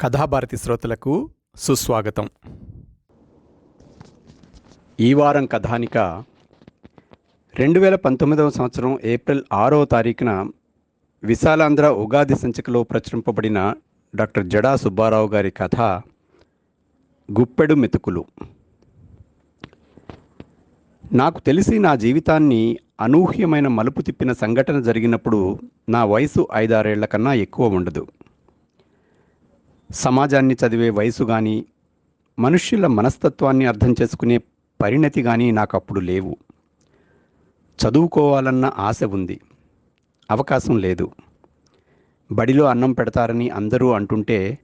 కథాభారతి శ్రోతలకు సుస్వాగతం. ఈ వారం కథానిక రెండు వేల పంతొమ్మిదవ సంవత్సరం ఏప్రిల్ ఆరవ తారీఖున విశాలాంధ్ర ఉగాది సంచికలో ప్రచురింపబడిన డాక్టర్ జడా సుబ్బారావు గారి కథ గుప్పెడు మెతుకులు. నాకు తెలిసి నా జీవితాన్ని అనూహ్యమైన మలుపు తిప్పిన సంఘటన జరిగినప్పుడు నా వయసు ఐదారేళ్ళ కన్నా ఎక్కువ ఉండదు. సమాజాన్ని చదివే వయసు కానీ మనుష్యుల మనస్తత్వాన్ని అర్థం చేసుకునే పరిణతి కానీ నాకు అప్పుడు లేవు. చదువుకోవాలన్న ఆశ ఉంది. అవకాశం లేదు. బడిలో అన్నం పెడతారని అందరూ అంటుంటే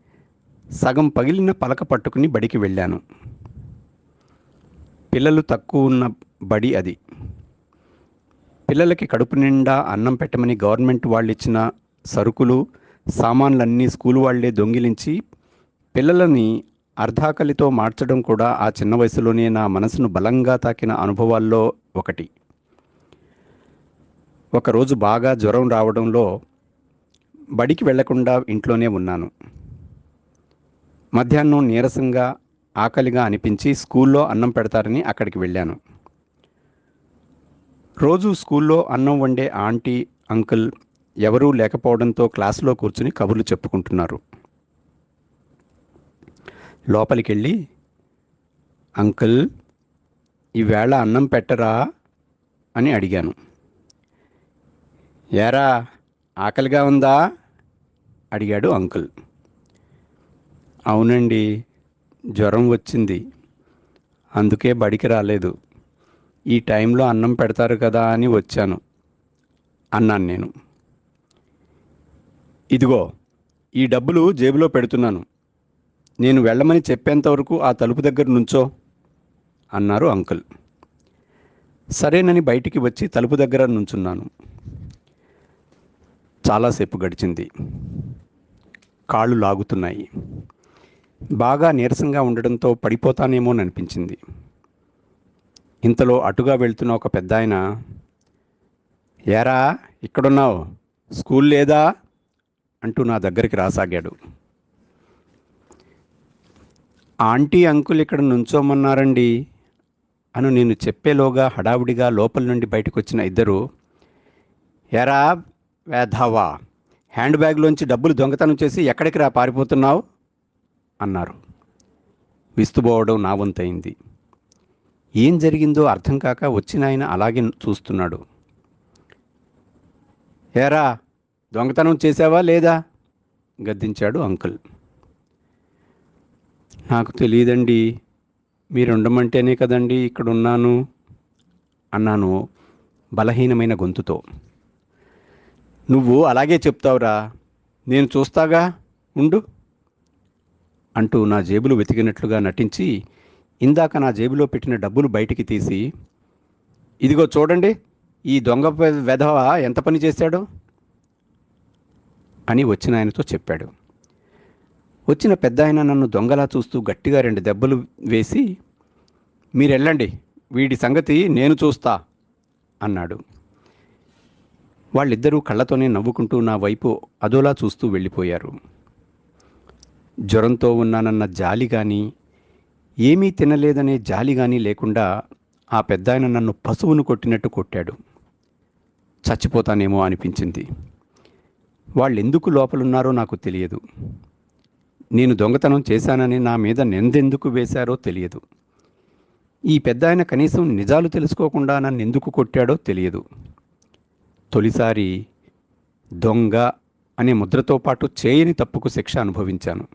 సగం పగిలిన పలక పట్టుకుని బడికి వెళ్ళాను. పిల్లలు తక్కువ ఉన్న బడి అది. పిల్లలకి కడుపు నిండా అన్నం పెట్టమని గవర్నమెంట్ వాళ్ళు ఇచ్చిన సరుకులు సామాన్లన్నీ స్కూల్ వాళ్ళే దొంగిలించి పిల్లలని అర్ధాకలితో మార్చడం కూడా ఆ చిన్న వయసులోనే నా మనసును బలంగా తాకిన అనుభవాల్లో ఒకటి. ఒకరోజు బాగా జ్వరం రావడంలో బడికి వెళ్ళకుండా ఇంట్లోనే ఉన్నాను. మధ్యాహ్నం నీరసంగా ఆకలిగా అనిపించి స్కూల్లో అన్నం పెడతారని అక్కడికి వెళ్ళాను. రోజు స్కూల్లో అన్నం వండే ఆంటీ అంకుల్ ఎవరూ లేకపోవడంతో క్లాసులో కూర్చుని కబుర్లు చెప్పుకుంటున్నారు. లోపలికి వెళ్ళి అంకుల్ ఈవేళ అన్నం పెట్టరా? అని అడిగాను. ఏరా ఆకలిగా ఉందా? అడిగాడు అంకుల్. అవునండి జ్వరం వచ్చింది. అందుకే బడికి రాలేదు. ఈ టైంలో అన్నం పెడతారు కదా అని వచ్చాను అన్నాను నేను. ఇదిగో ఈ డబ్బులు జేబులో పెడుతున్నాను. నేను వెళ్ళమని చెప్పేంతవరకు ఆ తలుపు దగ్గర నుంచో అన్నారు అంకుల్. సరేనని బయటికి వచ్చి తలుపు దగ్గర నుంచున్నాను. చాలాసేపు గడిచింది. కాళ్ళు లాగుతున్నాయి. బాగా నీరసంగా ఉండడంతో పడిపోతానేమోననిపించింది. ఇంతలో అటుగా వెళ్తున్న ఒక పెద్ద ఆయన ఏరా ఇక్కడున్నావు? స్కూల్ లేదా? అంటూ నా దగ్గరికి రాసాగాడు. ఆంటీ అంకుల్ ఇక్కడ నుంచోమన్నారండి అని నేను చెప్పేలోగా హడావుడిగా లోపల నుండి బయటకు వచ్చిన ఇద్దరు ఎరా వేధావా హ్యాండ్ బ్యాగ్లోంచి డబ్బులు దొంగతనం చేసి ఎక్కడికి రా పారిపోతున్నావు? అన్నారు. విస్తుపోవడం నా వంతయింది. ఏం జరిగిందో అర్థం కాక వచ్చిన ఆయన అలాగే చూస్తున్నాడు. ఏరా దొంగతనం చేసావా లేదా? గద్దించాడు అంకుల్. నాకు తెలియదండి. మీరు ఉండమంటేనే కదండి ఇక్కడ ఉన్నాను అన్నాను బలహీనమైన గొంతుతో. నువ్వు అలాగే చెప్తావురా. నేను చూస్తాగా? ఉండు. అంటూ నా జేబులు వెతికినట్లుగా నటించి ఇందాక నా జేబులో పెట్టిన డబ్బులు బయటికి తీసి ఇదిగో చూడండి ఈ దొంగ వెధవ ఎంత పని చేశాడో? అని వచ్చిన ఆయనతో చెప్పాడు. వచ్చిన పెద్ద ఆయన నన్ను దొంగలా చూస్తూ గట్టిగా రెండు దెబ్బలు వేసి మీరెళ్ళండి వీడి సంగతి నేను చూస్తా అన్నాడు. వాళ్ళిద్దరూ కళ్ళతోనే నవ్వుకుంటూ నా వైపు అదోలా చూస్తూ వెళ్ళిపోయారు. జ్వరంతో ఉన్నానన్న జాలి కానీ ఏమీ తినలేదనే జాలి కానీ లేకుండా ఆ పెద్ద ఆయన నన్ను పశువును కొట్టినట్టు కొట్టాడు. చచ్చిపోతానేమో అనిపించింది. వాళ్ళెందుకు లోపలున్నారో నాకు తెలియదు. నేను దొంగతనం చేశానని నా మీద నిందెందుకు వేశారో తెలియదు. ఈ పెద్ద ఆయన కనీసం నిజాలు తెలుసుకోకుండా నన్ను ఎందుకు కొట్టాడో తెలియదు. తొలిసారి దొంగ అనే ముద్రతో పాటు చేయని తప్పుకు శిక్ష అనుభవించాను.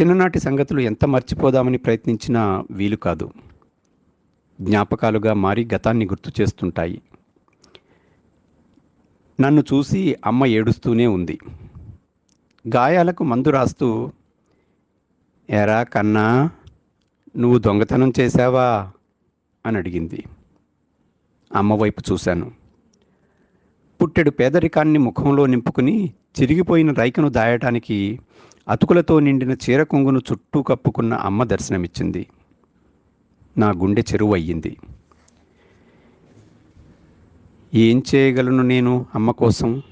చిన్ననాటి సంగతులు ఎంత మర్చిపోదామని ప్రయత్నించినా వీలు కాదు. జ్ఞాపకాలుగా మారి గతాన్ని గుర్తు చేస్తుంటాయి. నన్ను చూసి అమ్మ ఏడుస్తూనే ఉంది. గాయాలకు మందు రాస్తూ ఎరా కన్నా నువ్వు దొంగతనం చేశావా? అని అడిగింది. అమ్మ వైపు చూశాను. పుట్టెడు పేదరికాన్ని ముఖంలో నింపుకుని చిరిగిపోయిన రైకను దాయటానికి అతుకులతో నిండిన చీర కొంగును చుట్టూ కప్పుకున్న అమ్మ దర్శనమిచ్చింది. నా గుండె చెరువు అయ్యింది ఏం చేయగలను నేను అమ్మ కోసం?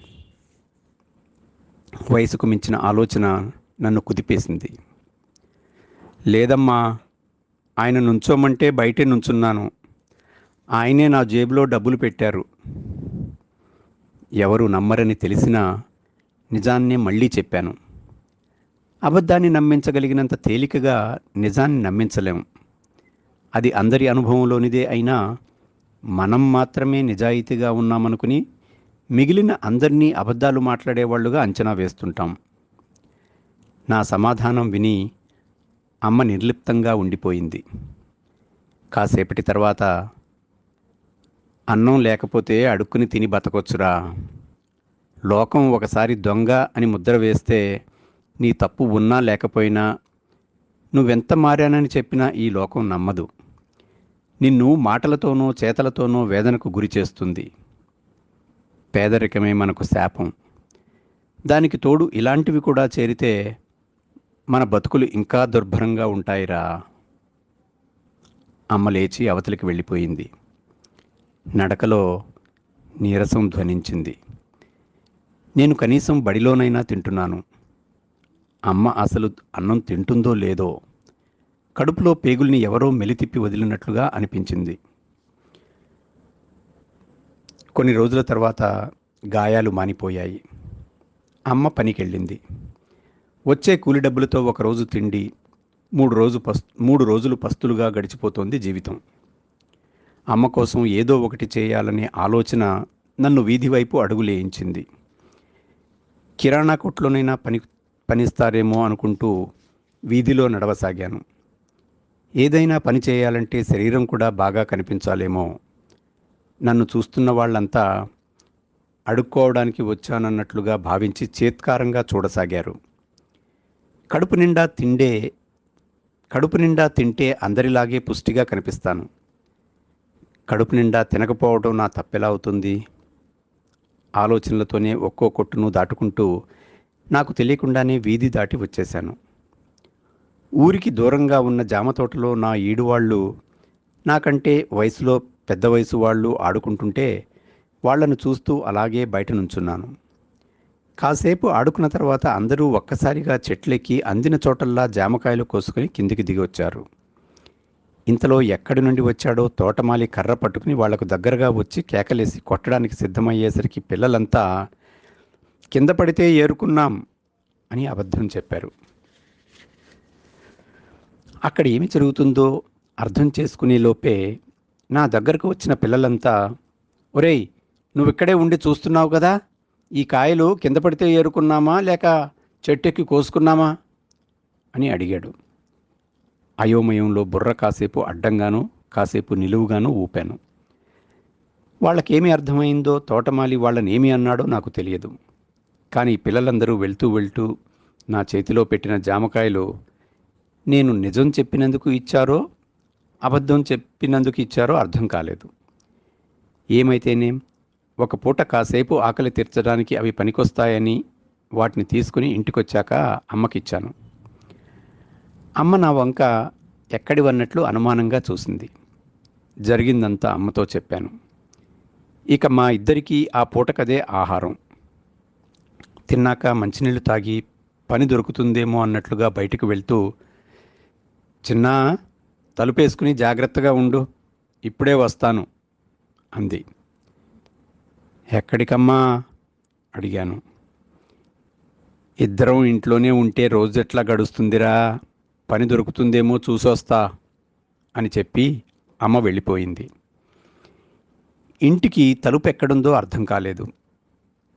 వయసుకు మించిన ఆలోచన నన్ను కుదిపేసింది. లేదమ్మా ఆయన నుంచోమంటే బయటే నుంచున్నాను. ఆయనే నా జేబులో డబ్బులు పెట్టారు. ఎవరు నమ్మరని తెలిసినా నిజాన్నే మళ్ళీ చెప్పాను. అబద్ధాన్ని నమ్మించగలిగినంత తేలికగా నిజాన్ని నమ్మించలేము అది అందరి అనుభవంలోనిదే అయినా మనం మాత్రమే నిజాయితీగా ఉన్నామనుకుని మిగిలిన అందరినీ అబద్ధాలు మాట్లాడేవాళ్ళుగా అంచనా వేస్తుంటాం. నా సమాధానం విని అమ్మ నిర్లిప్తంగా ఉండిపోయింది. కాసేపటి తర్వాత అన్నం లేకపోతే అడుక్కుని తిని బతకొచ్చురా. లోకం ఒకసారి దొంగ అని ముద్ర వేస్తే నీ తప్పు ఉన్నా లేకపోయినా నువ్వెంత మారానని చెప్పినా ఈ లోకం నమ్మదు. నిన్ను మాటలతోనో చేతలతోనో వేదనకు గురి చేస్తుంది. పేదరికమే మనకు శాపం. దానికి తోడు ఇలాంటివి కూడా చేరితే మన బతుకులు ఇంకా దుర్భరంగా ఉంటాయిరా. అమ్మ లేచి అవతలికి వెళ్ళిపోయింది. నడకలో నీరసం ధ్వనించింది. నేను కనీసం బడిలోనైనా తింటున్నాను. అమ్మ అసలు అన్నం తింటుందో లేదో కడుపులో పేగుల్ని ఎవరో మెలితిప్పి వదిలినట్లుగా అనిపించింది. కొన్ని రోజుల తర్వాత గాయాలు మానిపోయాయి. అమ్మ పనికెళ్ళింది. వచ్చే కూలి డబ్బులతో ఒకరోజు తిండి మూడు రోజు పస్ మూడు రోజులు పస్తులుగా గడిచిపోతోంది జీవితం. అమ్మ కోసం ఏదో ఒకటి చేయాలనే ఆలోచన నన్ను వీధి వైపు అడుగులేయించింది కిరాణా కొట్లోనైనా పని పనిస్తారేమో అనుకుంటూ వీధిలో నడవసాగాను. ఏదైనా పని చేయాలంటే శరీరం కూడా బాగా కనిపించాలేమో. నన్ను చూస్తున్న వాళ్ళంతా అడుక్కోవడానికి వచ్చానన్నట్లుగా భావించి చేత్కారంగా చూడసాగారు. కడుపు నిండా తిండే కడుపు నిండా తింటే అందరిలాగే పుష్టిగా కనిపిస్తాను. కడుపు నిండా తినకపోవడం నా తప్పెలా అవుతుంది? ఆలోచనలతోనే ఒక్కో కొట్టును దాటుకుంటూ నాకు తెలియకుండానే వీధి దాటి వచ్చేశాను. ఊరికి దూరంగా ఉన్న జామ తోటలో నా ఈడువాళ్ళు నాకంటే వయసులో పెద్ద వయసు వాళ్ళు ఆడుకుంటుంటే వాళ్ళను చూస్తూ అలాగే బయట నుంచున్నాను. కాసేపు ఆడుకున్న తర్వాత అందరూ ఒక్కసారిగా చెట్లెక్కి అందిన చోటల్లా జామకాయలు కోసుకొని కిందికి దిగి వచ్చారు. ఇంతలో ఎక్కడి నుండి వచ్చాడో తోటమాలి కర్ర పట్టుకుని వాళ్ళకు దగ్గరగా వచ్చి కేకలేసి కొట్టడానికి సిద్ధమయ్యేసరికి పిల్లలంతా కింద పడితే ఏరుకున్నాం అని అబద్ధం చెప్పారు. అక్కడ ఏమి జరుగుతుందో అర్థం చేసుకునే లోపే నా దగ్గరకు వచ్చిన పిల్లలంతా ఒరేయ్ నువ్వు ఇక్కడే ఉండి చూస్తున్నావు కదా? ఈ కాయలు కింద పడితే ఏరుకున్నామా లేక చెట్టెక్కి కోసుకున్నామా? అని అడిగాడు. అయోమయంలో బుర్ర కాసేపు అడ్డంగాను కాసేపు నిలువుగాను ఊపాను. వాళ్ళకేమి అర్థమైందో తోటమాలి వాళ్ళని ఏమి అన్నాడో నాకు తెలియదు. కానీ పిల్లలందరూ వెళ్తూ వెళ్తూ నా చేతిలో పెట్టిన జామకాయలు నేను నిజం చెప్పినందుకు ఇచ్చారో అబద్ధం చెప్పినందుకు ఇచ్చారో అర్థం కాలేదు. ఏమైతేనేం ఒక పూట కాసేపు ఆకలి తీర్చడానికి అవి పనికొస్తాయని వాటిని తీసుకుని ఇంటికొచ్చాక అమ్మకిచ్చాను. అమ్మ నా వంక ఎక్కడివన్నట్లు అనుమానంగా చూసింది. జరిగిందంతా అమ్మతో చెప్పాను. ఇక మా ఇద్దరికీ ఆ పూటకదే ఆహారం. తిన్నాక మంచినీళ్ళు తాగి పని దొరుకుతుందేమో అన్నట్లుగా బయటకు వెళ్తూ చిన్నా తలుపేసుకుని జాగ్రత్తగా ఉండు. ఇప్పుడే వస్తాను అంది. ఎక్కడికమ్మా? అడిగాను. ఇద్దరం ఇంట్లోనే ఉంటే రోజెట్లా గడుస్తుందిరా? పని దొరుకుతుందేమో చూసొస్తా అని చెప్పి అమ్మ వెళ్ళిపోయింది. ఇంటికి తలుపు ఎక్కడుందో అర్థం కాలేదు.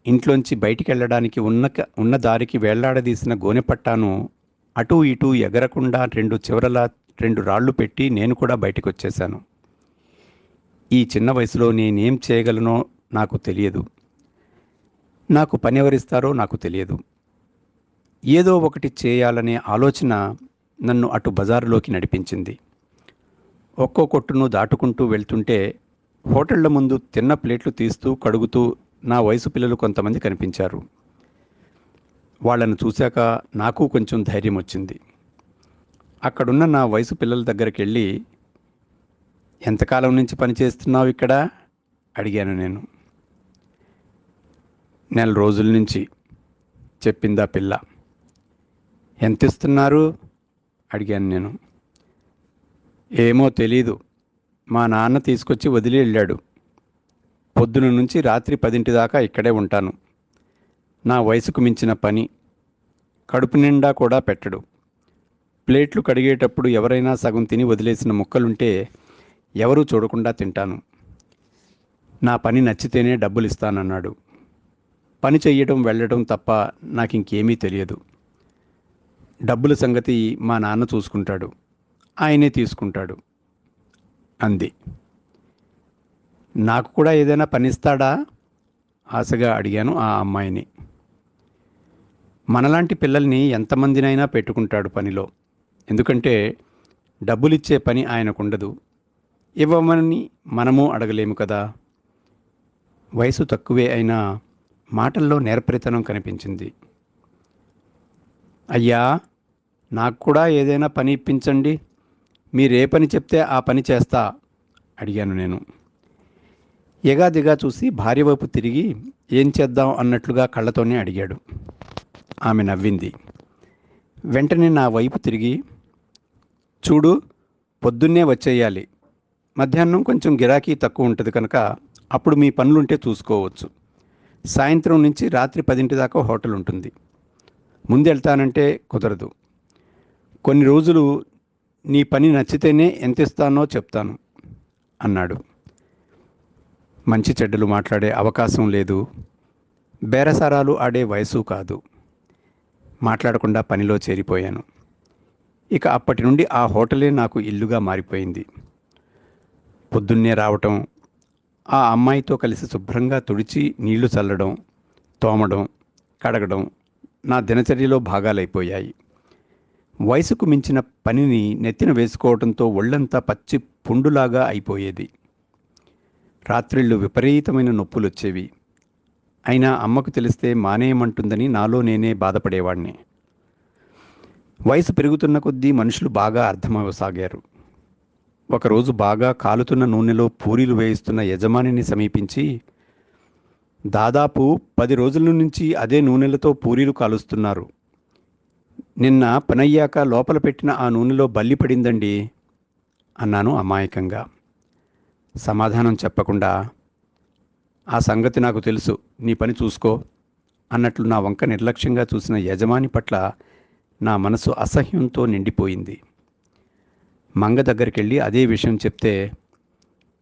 ఇంట్లోంచి బయటికి వెళ్ళడానికి ఉన్న ఉన్న దారికి వేళ్ళాడదీసిన గోనెపట్టాను అటూ ఇటూ ఎగరకుండా రెండు చివరల రెండు రాళ్ళు పెట్టి నేను కూడా బయటకు వచ్చేశాను ఈ చిన్న వయసులో నేనేం చేయగలనో నాకు తెలియదు. నాకు పని ఎవరిస్తారో నాకు తెలియదు. ఏదో ఒకటి చేయాలనే ఆలోచన నన్ను అటు బజారులోకి నడిపించింది. ఒక్కో కొట్టును దాటుకుంటూ వెళ్తుంటే హోటళ్ళ ముందు తిన్న ప్లేట్లు తీస్తూ కడుగుతూ నా వయసు పిల్లలు కొంతమంది కనిపించారు. వాళ్ళని చూశాక నాకు కొంచెం ధైర్యం వచ్చింది. అక్కడున్న నా వయసు పిల్లల దగ్గరికి వెళ్ళి ఎంతకాలం నుంచి పనిచేస్తున్నావు ఇక్కడ? అడిగాను నేను. నెల రోజుల నుంచి చెప్పిందా పిల్ల. ఎంత ఇస్తున్నారు? అడిగాను నేను. ఏమో తెలీదు. మా నాన్న తీసుకొచ్చి వదిలి వెళ్ళాడు. పొద్దున నుంచి రాత్రి పదింటి దాకా ఇక్కడే ఉంటాను. నా వయసుకు మించిన పని కడుపు నిండా కూడా పెట్టడు. ప్లేట్లు కడిగేటప్పుడు ఎవరైనా సగం తిని వదిలేసిన ముక్కలుంటే ఎవరూ చూడకుండా తింటాను. నా పని నచ్చితేనే డబ్బులు ఇస్తానన్నాడు పని చెయ్యడం వెళ్ళడం తప్ప నాకు ఇంకేమీ తెలియదు. డబ్బుల సంగతి మా నాన్న చూసుకుంటాడు. ఆయనే తీసుకుంటాడు. అంది. నాకు కూడా ఏదైనా పనిస్తాడా? ఆశగా అడిగాను ఆ అమ్మాయిని. మనలాంటి పిల్లల్ని ఎంతమందినైనా పెట్టుకుంటాడు పనిలో. ఎందుకంటే డబ్బులిచ్చే పని ఆయనకుండదు. ఇవ్వమని మనము అడగలేము కదా. వయసు తక్కువే అయినా మాటల్లో నేర్పరితనం కనిపించింది. అయ్యా నాకు కూడా ఏదైనా పని ఇప్పించండి. మీరే పని చెప్తే ఆ పని చేస్తా అడిగాను నేను. ఎగాదిగా చూసి భార్య వైపు తిరిగి ఏం చేద్దాం అన్నట్లుగా కళ్ళతోనే అడిగాడు. ఆమె నవ్వింది. వెంటనే నా వైపు తిరిగి చూడు పొద్దున్నే వచ్చేయాలి. మధ్యాహ్నం కొంచెం గిరాకీ తక్కువ ఉంటుంది కనుక అప్పుడు మీ పనులుంటే చూసుకోవచ్చు. సాయంత్రం నుంచి రాత్రి పదింటి దాకా హోటల్ ఉంటుంది. ముందు వెళ్తానంటే కుదరదు. కొన్ని రోజులు నీ పని నచ్చితేనే ఎంత ఇస్తానో చెప్తాను అన్నాడు. మంచి చెడ్డలు మాట్లాడే అవకాశం లేదు. బేరసారాలు ఆడే వయసు కాదు. మాట్లాడకుండా పనిలో చేరిపోయాను. ఇక అప్పటి నుండి ఆ హోటలే నాకు ఇల్లుగా మారిపోయింది. పొద్దున్నే రావటం ఆ అమ్మాయితో కలిసి శుభ్రంగా తుడిచి నీళ్ళు చల్లడం తోమడం కడగడం నా దినచర్యలో భాగాలైపోయాయి. వయసుకు మించిన పనిని నెత్తిన వేసుకోవడంతో ఒళ్ళంతా పచ్చి పుండులాగా అయిపోయేది. రాత్రిళ్ళు విపరీతమైన నొప్పులు వచ్చేవి అయినా అమ్మకు తెలిస్తే మానేయమంటుందని నాలో నేనే బాధపడేవాడిని. వయసు పెరుగుతున్న కొద్దీ మనుషులు బాగా అర్థమవసాగారు. ఒకరోజు బాగా కాలుతున్న నూనెలో పూరీలు వేయిస్తున్న యజమానిని సమీపించి దాదాపు పది రోజుల నుంచి అదే నూనెలతో పూరీలు కాలుస్తున్నారు. నిన్న పనయ్యాక లోపల పెట్టిన ఆ నూనెలో బల్లి పడిందండి అన్నాను అమాయకంగా. సమాధానం చెప్పకుండా ఆ సంగతి నాకు తెలుసు. నీ పని చూసుకో అన్నట్లు నా వంక నిర్లక్ష్యంగా చూసిన యజమాని పట్ల నా మనసు అసహ్యంతో నిండిపోయింది. మంగ దగ్గరికి వెళ్ళి అదే విషయం చెప్తే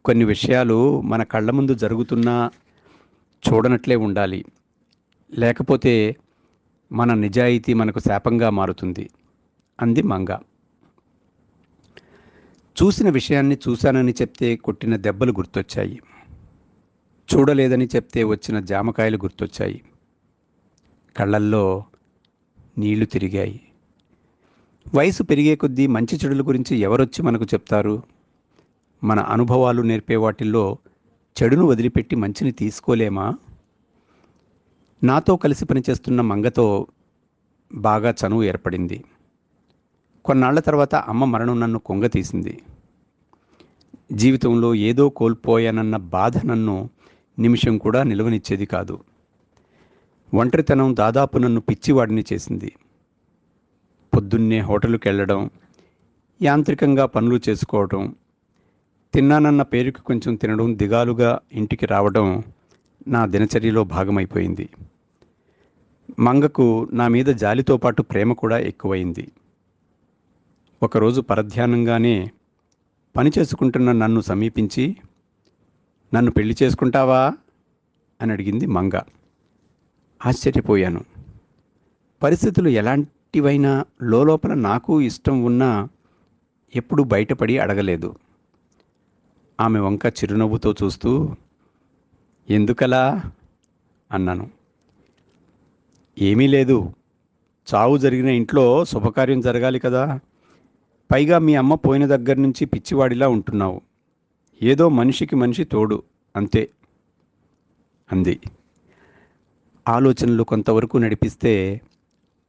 కొన్ని విషయాలు మన కళ్ళ ముందు జరుగుతున్నా చూడనట్లే ఉండాలి. లేకపోతే మన నిజాయితీ మనకు శాపంగా మారుతుంది. అంది మంగ. చూసిన విషయాన్ని చూశానని చెప్తే కొట్టిన దెబ్బలు గుర్తొచ్చాయి. చూడలేదని చెప్తే వచ్చిన జామకాయలు గుర్తొచ్చాయి. కళ్ళల్లో నీళ్ళు తిరిగాయి. వయసు పెరిగే కొద్దీ మంచి చెడుల గురించి ఎవరొచ్చి మనకు చెప్తారు? మన అనుభవాలు నేర్పే వాటిల్లో చెడును వదిలిపెట్టి మంచిని తీసుకోలేమా? నాతో కలిసి పనిచేస్తున్న మంగతో బాగా చనువు ఏర్పడింది. కొన్నాళ్ళ తర్వాత అమ్మ మరణం నన్ను కొంగతీసింది జీవితంలో ఏదో కోల్పోయానన్న బాధ నన్ను నిమిషం కూడా నిలవనిచ్చేది కాదు. ఒంటరితనం దాదాపు నన్ను పిచ్చివాడిని చేసింది. పొద్దున్నే హోటల్కి వెళ్ళడం యాంత్రికంగా పనులు చేసుకోవడం తిన్నానన్న పేరుకి కొంచెం తినడం దిగాలుగా ఇంటికి రావడం నా దినచర్యలో భాగమైపోయింది. మంగకు నా మీద జాలితో పాటు ప్రేమ కూడా ఎక్కువైంది. ఒకరోజు పరధ్యానంగానే పని చేసుకుంటున్న నన్ను సమీపించి నన్ను పెళ్ళి చేసుకుంటావా? అని అడిగింది మంగ. ఆశ్చర్యపోయాను. పరిస్థితులు ఎలాంటివైనా లోపల నాకు ఇష్టం ఉన్నా ఎప్పుడూ బయటపడి అడగలేదు. ఆమె వంక చిరునవ్వుతో చూస్తూ ఎందుకలా? అన్నాను. ఏమీ లేదు. చావు జరిగిన ఇంట్లో శుభకార్యం జరగాలి కదా. పైగా మీ అమ్మ పోయిన దగ్గర నుంచి పిచ్చివాడిలా ఉంటున్నావు. ఏదో మనిషికి మనిషి తోడు అంతే. అంది. ఆలోచనలు కొంతవరకు నడిపిస్తే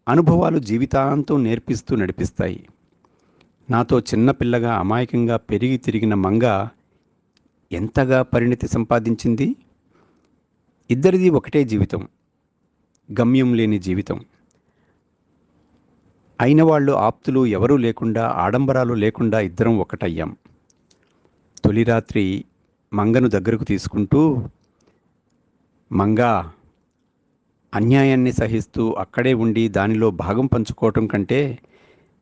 అనుభవాలు జీవితాంతం నేర్పిస్తూ నడిపిస్తాయి. నాతో చిన్నపిల్లగా అమాయకంగా పెరిగి తిరిగిన మంగ ఎంతగా పరిణితి సంపాదించింది? ఇద్దరిది ఒకటే జీవితం గమ్యం లేని జీవితం. అయిన వాళ్ళు ఆప్తులు ఎవరూ లేకుండా ఆడంబరాలు లేకుండా ఇద్దరం ఒకటయ్యాం. తొలి రాత్రి మంగను దగ్గరకు తీసుకుంటూ మంగ అన్యాయాన్ని సహిస్తూ అక్కడే ఉండి దానిలో భాగం పంచుకోవటం కంటే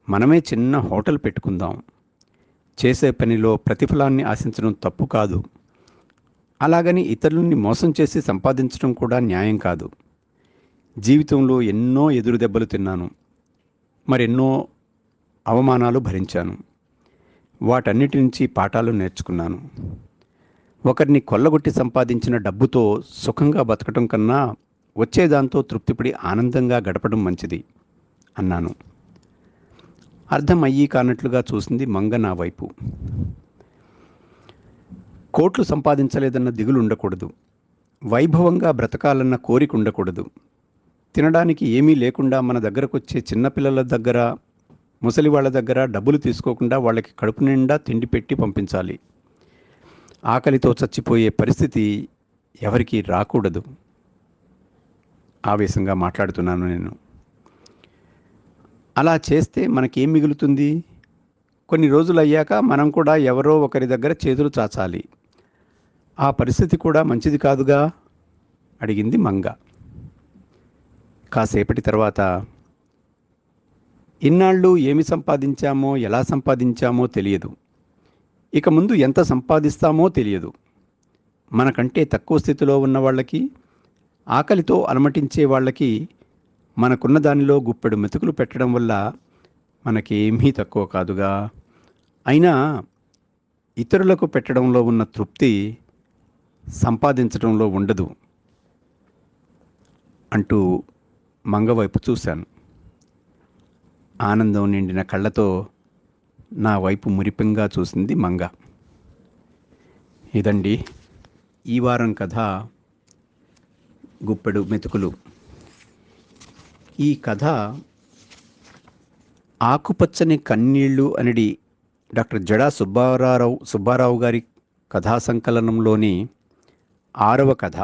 మనమే చిన్న హోటల్ పెట్టుకుందాం. చేసే పనిలో ప్రతిఫలాన్ని ఆశించడం తప్పు కాదు. అలాగని ఇతరులని మోసం చేసి సంపాదించడం కూడా న్యాయం కాదు. జీవితంలో ఎన్నో ఎదురు దెబ్బలు తిన్నాను. మరెన్నో అవమానాలు భరించాను. వాటన్నిటి నుంచి పాఠాలు నేర్చుకున్నాను. ఒకరిని కొల్లగొట్టి సంపాదించిన డబ్బుతో సుఖంగా బతకటం కన్నా వచ్చేదాంతో తృప్తిపడి ఆనందంగా గడపడం మంచిది అన్నాను. అర్థం అయ్యి కానట్లుగా చూసింది మంగ నా వైపు. కోట్లు సంపాదించలేదన్న దిగులు ఉండకూడదు. వైభవంగా బ్రతకాలన్న కోరిక ఉండకూడదు. తినడానికి ఏమీ లేకుండా మన దగ్గరకు వచ్చే చిన్నపిల్లల దగ్గర ముసలి వాళ్ళ దగ్గర డబ్బులు తీసుకోకుండా వాళ్ళకి కడుపు నిండా తిండి పెట్టి పంపించాలి. ఆకలితో చచ్చిపోయే పరిస్థితి ఎవరికీ రాకూడదు. ఆవేశంగా మాట్లాడుతున్నాను నేను. అలా చేస్తే మనకేం మిగులుతుంది? కొన్ని రోజులు అయ్యాక మనం కూడా ఎవరో ఒకరి దగ్గర చేతులు చాచాలి. ఆ పరిస్థితి కూడా మంచిది కాదుగా? అడిగింది మంగ. కాసేపటి తర్వాత ఇన్నాళ్ళు ఏమి సంపాదించామో ఎలా సంపాదించామో తెలియదు. ఇక ముందు ఎంత సంపాదిస్తామో తెలియదు. మనకంటే తక్కువ స్థితిలో ఉన్న వాళ్ళకి ఆకలితో అలమటించే వాళ్ళకి మనకున్న దానిలో గుప్పెడు మెతుకులు పెట్టడం వల్ల మనకేమీ తక్కువ కాదుగా. అయినా ఇతరులకు పెట్టడంలో ఉన్న తృప్తి సంపాదించడంలో ఉండదు అంటూ మంగవైపు చూశాను. ఆనందం నిండిన కళ్ళతో నా వైపు మురిపింగా చూసింది మంగ. ఇదండి ఈ వారం కథ గుప్పెడు మెతుకులు. ఈ కథ ఆకుపచ్చని కన్నీళ్ళు అనేది డాక్టర్ జడా సుబ్బారావు సుబ్బారావు గారి కథా సంకలనంలోని ఆరవ కథ.